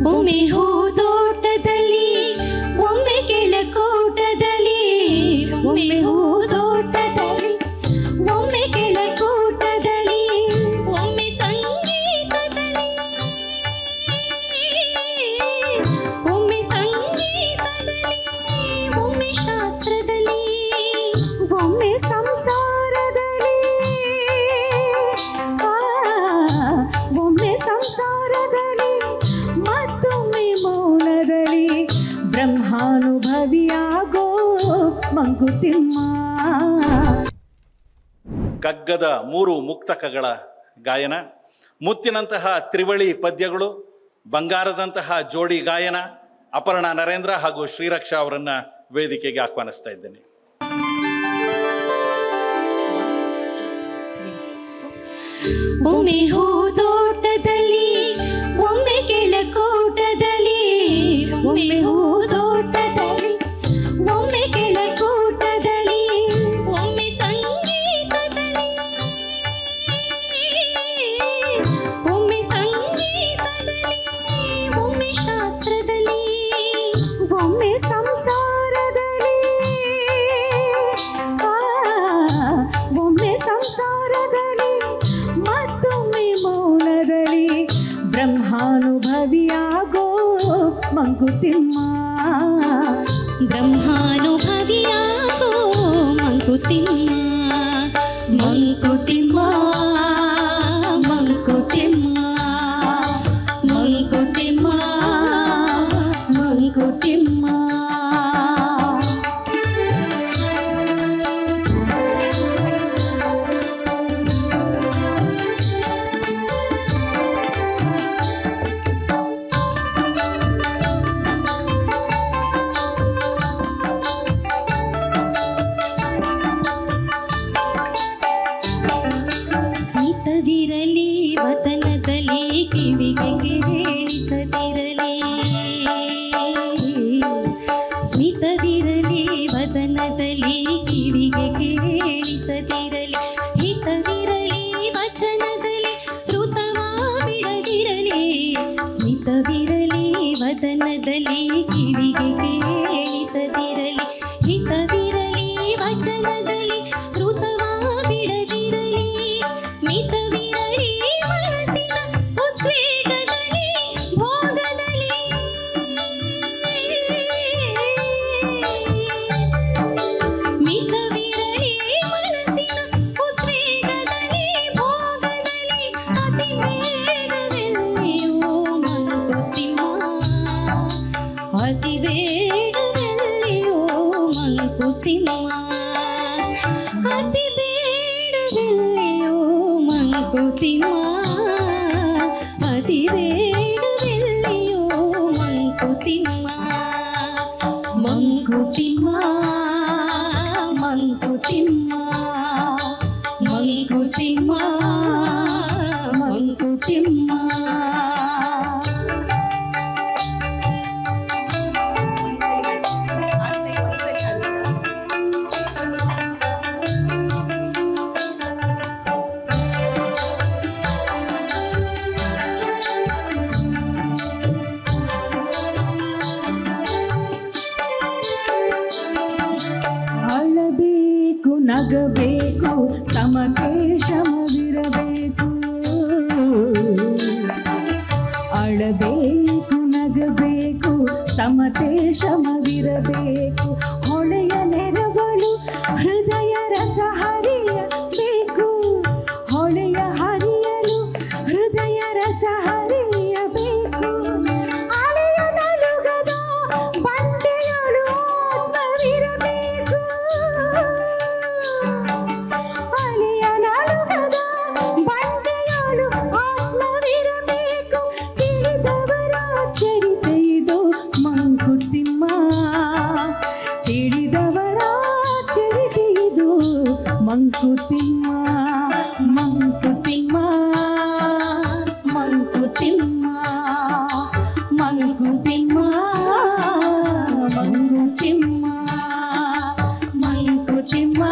Bố mì! ಬ್ರಹ್ಮಾನುಭವಿಯಾಗೋ Mankutimma. ಕಗ್ಗದ ಮೂರು ಮುಕ್ತಕಗಳ ಗಾಯನ ಮುತ್ತಿನಂತಹ ತ್ರಿವಳಿ ಪದ್ಯಗಳು ಬಂಗಾರದಂತಹ ಜೋಡಿ ಗಾಯನ ಅಪರ್ಣ ನರೇಂದ್ರ ಹಾಗೂ ಶ್ರೀರಕ್ಷಾ ಅವರನ್ನ ವೇದಿಕೆಗೆ ಆಹ್ವಾನಿಸ್ತಾ ಇದ್ದೇನೆ. ಭೂಮಿ ಹೂ ಬ್ರಹ್ಮಾನುಭವಿಯಾಗೋ ಮಂಕುತಿಮ್ಮ ಬ್ರಹ್ಮಾನುಭವಿಯಾಗೋ ಮಂಕುತಿಮ್ಮ ಹಿತವಿರಲಿ ಮಂಕುತಿಮ್ಮ ಅತಿ ಬೇಡವೆಲ್ಲಿಯೋ ಮಂಕುತಿಮ್ಮ ಮಂಕುತಿಮ್ಮ ನಗಬೇಕು ಸಮಕೇಶಮವಿರಬೇಕು. ಅಳಬೇಕು ನಗಬೇಕು ಸಮತೇಶಮವಿರಬೇಕು ಹೊಳೆಯ ನೆರವಲು ಹೃದಯ ರಸ ಹರಿಯಬೇಕು. ಹೊಳೆಯ ಹರಿಯಲು ಹೃದಯ ರಸ Jim